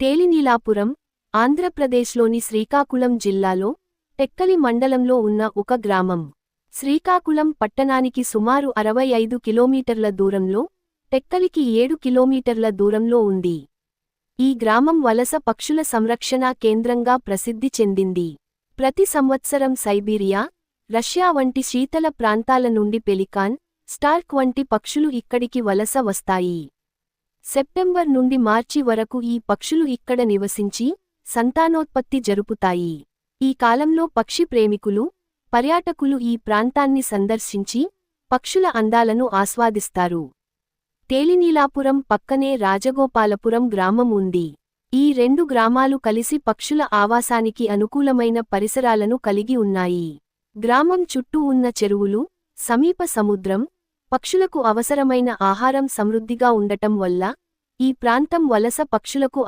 తేలినీలాపురం ఆంధ్రప్రదేశ్లోని శ్రీకాకుళం జిల్లాలో టెక్కలి మండలంలో ఉన్న ఒక గ్రామం. శ్రీకాకుళం పట్టణానికి సుమారు అరవై ఐదు కిలోమీటర్ల దూరంలో టెక్కలికి ఏడు కిలోమీటర్ల దూరంలో ఉంది. ఈ గ్రామం వలస పక్షుల సంరక్షణ కేంద్రంగా ప్రసిద్ధి చెందింది. ప్రతి సంవత్సరం సైబీరియా రష్యా వంటి శీతల ప్రాంతాల నుండి పెలికాన్ స్టార్క్ వంటి పక్షులు ఇక్కడికి వలస వస్తాయి. సెప్టెంబర్ నుండి మార్చి వరకు ఈ పక్షులు ఇక్కడ నివసించి సంతానోత్పత్తి జరుపుతాయి. ఈ కాలంలో పక్షి ప్రేమికులు పర్యాటకులు ఈ ప్రాంతాన్ని సందర్శించి పక్షుల అందాలను ఆస్వాదిస్తారు. తేలినీలాపురం పక్కనే రాజగోపాలపురం గ్రామం ఉంది. ఈ రెండు గ్రామాలు కలిసి పక్షుల ఆవాసానికి అనుకూలమైన పరిసరాలను కలిగి ఉన్నాయి. గ్రామం చుట్టూ ఉన్న చెరువులు సమీప సముద్రం పక్షులకు అవసరమైన ఆహారం సమృద్ధిగా ఉండటం వల్ల ఈ ప్రాంతం వలస పక్షులకు